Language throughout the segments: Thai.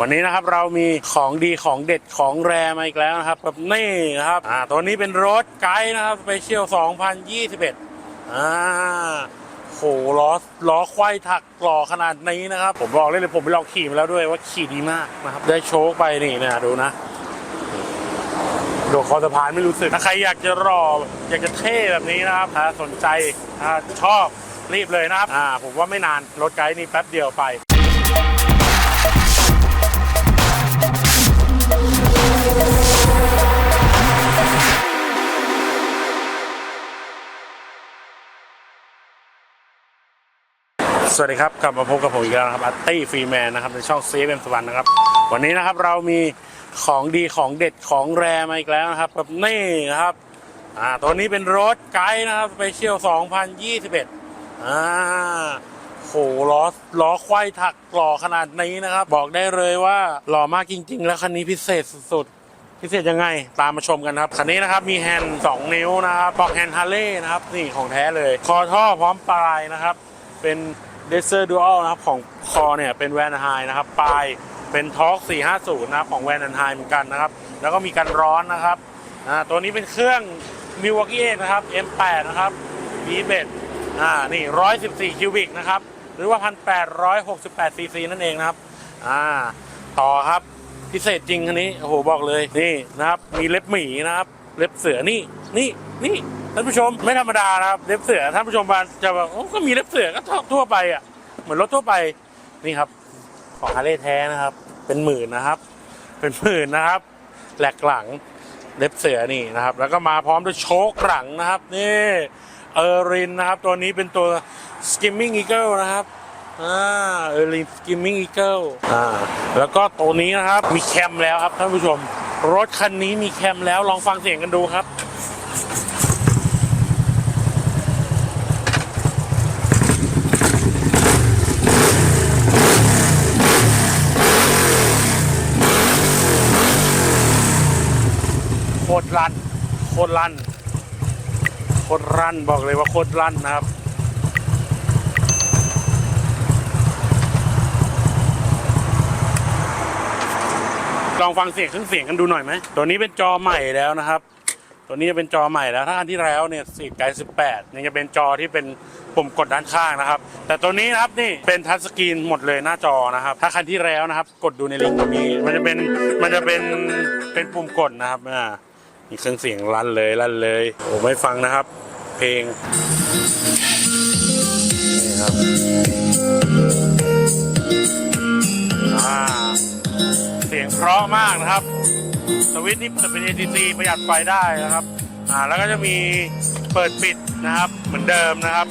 วันนี้นะครับเรามีของดีของเด็ดของแรมาอีกแล้วนะครับแบบนี่นะครับอ่าตัวนี้เป็นรถไกด์นะครับสเปเชียล 2021อ่าโหล้อล้อควายถักหล่อขนาดนี้นะครับ ผมบอกเลยเลยผมไปลองขี่มาแล้วด้วยว่าขี่ดีมากนะครับ ได้โชคไปนี่นะดูนะโดดคอสะพานไม่รู้สึก ถ้าใครอยากจะรออยากจะเท่แบบนี้นะครับถ้าสนใจถ้าชอบรีบเลยนะครับอ่าผมว่าไม่นานรถไกด์นี่แป๊บเดียวไป สวัสดีครับกลับมาพบกับผมอีกแล้วนะครับอาร์ตี้ฟรีแมนนะครับในช่องซีเอ็มสวรรค์นะครับ วันนี้นะครับเรามีของดีของเด็ดของแรมาอีกแล้วนะครับแบบนี่นะครับอ่าตัวนี้เป็นรถไกด์นะครับสเปเชียล2021อ่า โหล้อล้อควายถักหล่อขนาดนี้นะครับ บอกได้เลยว่าหล่อมากจริง ๆ แล้วคันนี้พิเศษสุดๆ พิเศษยังไงตามมาชมกันครับ คันนี้นะครับมีแฮนด์2นิ้วนะครับปอกแฮนด์ฮาร์เลย์นะครับนี่ของแท้เลย คอท่อพร้อมปลายนะครับ เป็นเดซเซอร์ดูอัลนะครับของคอเนี่ยเป็นแวนไฮนะครับปลายเป็นท็อก450นะครับของแวนไฮเหมือนกันนะครับ แล้วก็มีกันร้อนนะครับอ่าตัวนี้เป็นเครื่องมิว a กี้เอนะครับ M8 นะครับ v ีเบอ่านี่114คิวบิกนะครับ หรือว่า 1,868ซีซีนั่นเองนะครับ อ่า ต่อครับ พิเศษจริงคันนี้ โอ้โห บอกเลย นี่นะครับ มีเล็บหมีนะครับ เล็บเสือ นี่ นี่ นี่ท่านผู้ชม ไม่ธรรมดานะครับ เล็บเสือ ท่านผู้ชมบางจะแบบโอ้ก็มีเล็บเสือ ก็ทั่วไปอะ เหมือนรถทั่วไป นี่ครับ ของฮาร์เลย์แท้นะครับ เป็นหมื่นนะครับ เป็นหมื่นนะครับ แหลกหลัง เล็บเสือนี่นะครับ แล้วก็มาพร้อมด้วยโชคหลังนะครับ นี่ เออรินนะครับ ตัวนี้เป็นตัว skimming eagle นะครับอ่าเออริน skimming eagle อ่าแล้วก็ตัวนี้นะครับมีแคมแล้วครับท่านผู้ชม รถคันนี้มีแคมแล้วลองฟังเสียงกันดูครับโคตรลันโคตรลัน ตรลั่นบอกเลยว่าโคตรลั่นนะครับลองฟังเสียงเครื่องเสียงกันดูหน่อยไหมตัวนี้เป็นจอใหม่แล้วนะครับ ตัวนี้จะเป็นจอใหม่แล้วถ้าอันที่แล้วเนี่ยสีไกด์สิบแปดนี่จะเป็นจอที่เป็นปุ่มกดด้านข้างนะครับ แต่ตัวนี้นะครับนี่เป็นทัชสกรีนหมดเลยหน้าจอนะครับ ถ้าคันที่แล้วนะครับ กดดูในลิงก์ตรงนี้มันจะเป็นมันจะเป็นเป็นปุ่มกดนะครับอ่า มีเครื่องเสียงลั่นเลยลั่นเลยโอ้ไม่ฟังนะครับ เพลงนี่ครับอ่าเสียงเพราะมากนะครับ สวิตช์นี่จะเป็น ACC ประหยัดไฟได้นะครับอ่าแล้วก็จะมีเปิดปิดนะครับ เหมือนเดิมนะครับ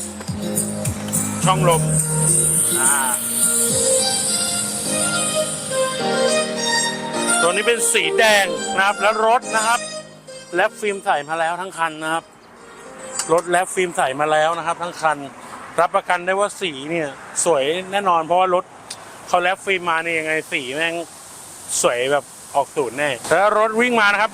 ช่องลมอ่าตัวนี้เป็นสีแดงนะครับแล้วรถนะครับ แลบฟิล์มใส่มาแล้วทั้งคันนะครับรถแลบฟิล์มใส่มาแล้วนะครับ ทั้งคัน รับประกันได้ว่าสีเนี่ย สวยแน่นอน เพราะว่ารถเขาแลบฟิล์มมาเนี่ยยังไงสีแม่งสวยแบบออกสูตรแน่แล้วรถวิ่งมานะครับ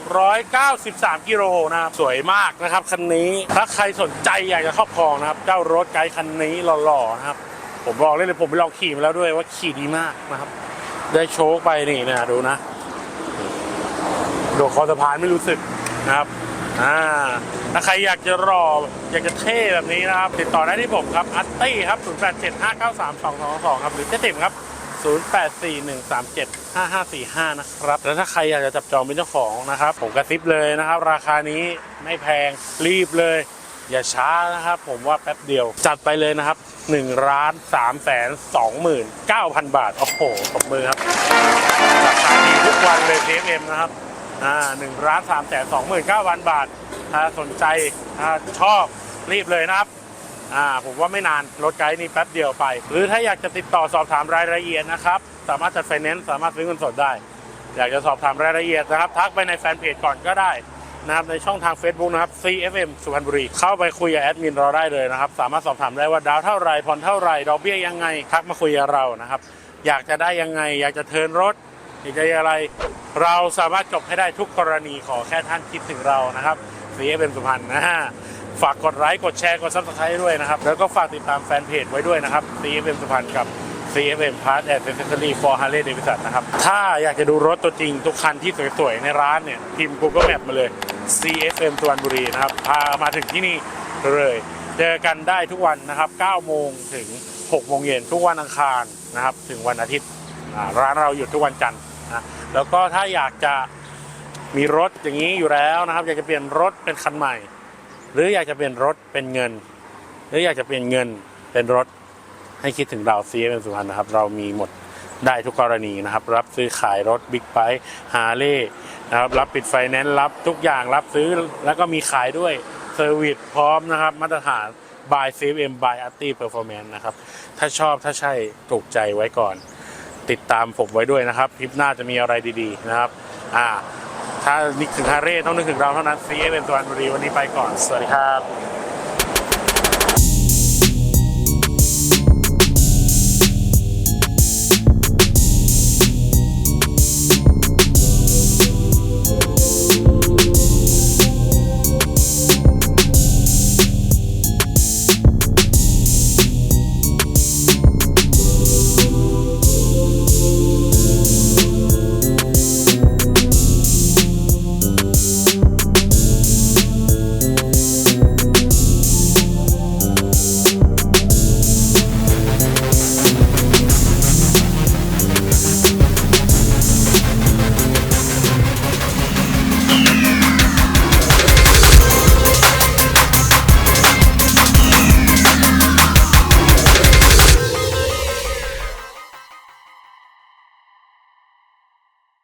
19,693 กิโลนะครับ สวยมากนะครับ คันนี้ ถ้าใครสนใจอยากจะครอบครองนะครับ เจ้ารถไกด์คันนี้หล่อๆนะครับ ผมบอกเลยเลยผมไปลองขี่มาแล้วด้วยว่าขี่ดีมากนะครับ ได้โชคไปนี่นะดูนะ โดดคอสะพานไม่รู้สึกนะครับอ่าถ้าใครอยากจะรออยากจะเท่แบบนี้นะครับ ติดต่อได้ที่ผมครับอัตตี้ครับ 0875932222 ครับ หรือเจติมครับ 0841375545 นะครับ แล้วถ้าใครอยากจะจับจองเป็นเจ้าของนะครับ ผมกระซิบเลยนะครับ ราคานี้ไม่แพงรีบเลย อย่าช้านะครับ ผมว่าแป๊บเดียวจัดไปเลยนะครับ1ล้าน3แสน29,000บาท โอ้โหตบมือครับราคาดีทุกวันเลย TFM นะครับ หนึ่งล้านสามแสนสองหมื่นเก้าพันบาทถ้าสนใจถ้าชอบรีบเลยนะครับอ่าผมว่าไม่นานรถไกด์นี่แป๊บเดียวไป หรือถ้าอยากจะติดต่อสอบถามรายละเอียดนะครับ สามารถจัดไฟแนนซ์สามารถซื้อเงินสดได้ อยากจะสอบถามรายละเอียดนะครับ ทักไปในแฟนเพจก่อนก็ได้นะครับในช่องทาง Facebook นะครับ CFM สุพรรณบุรี เข้าไปคุยกับแอดมินเราได้เลยนะครับ สามารถสอบถามได้ว่าดาวเท่าไรผ่อนเท่าไรดอกเบี้ยยังไง ทักมาคุยกับเรานะครับ อยากจะได้ยังไง อยากจะเทินรถ อยากจะอะไร เราสามารถจบให้ได้ทุกกรณีขอแค่ท่านคิดถึงเรานะครับ CFM สุพรรณนะฮะฝากกดไลค์กดแชร์กดซับสไครต์ด้วยนะครับ แล้วก็ฝากติดตามแฟนเพจไว้ด้วยนะครับ CFM สุพรรณกับ CFM Parts and Accessory for Harley Davidson นะครับ ถ้าอยากจะดูรถตัวจริงทุกคันที่สวยๆ ในร้านเนี่ย พิมพ์ Google Map มาเลย CFM สุพรรณบุรีนะครับ พามาถึงที่นี่เลย เจอกันได้ทุกวันนะครับ 9 โมงถึง 6 โมงเย็นทุกวันอังคารนะครับ ถึงวันอาทิตย์ ร้านเราหยุดทุกวันจันทร์ นะแล้วก็ถ้าอยากจะมีรถอย่างนี้อยู่แล้วนะครับ อยากจะเปลี่ยนรถเป็นคันใหม่ หรืออยากจะเปลี่ยนรถเป็นเงิน หรืออยากจะเปลี่ยนเงินเป็นรถให้คิดถึงเรา CFM สุพรรณนะครับ เรามีหมดได้ทุกกรณีนะครับ รับซื้อขายรถบิ๊กไบค์ฮาร์เลย์นะครับรับปิดไฟแนนซ์รับทุกอย่างรับซื้อแล้วก็มีขายด้วยเซอร์วิสพร้อมนะครับ มาตรฐาน by CFM by Arty Performance นะครับ ถ้าชอบถ้าใช่ถูกใจไว้ก่อน ติดตามผมไว้ด้วยนะครับคลิปหน้าจะมีอะไรดีๆนะครับอ่าถ้านึกถึงฮาร์เร่ต้องนึกถึงเราเท่านั้นซีเอ็มสุวรรณบุรีวันนี้ไปก่อน สวัสดีครับ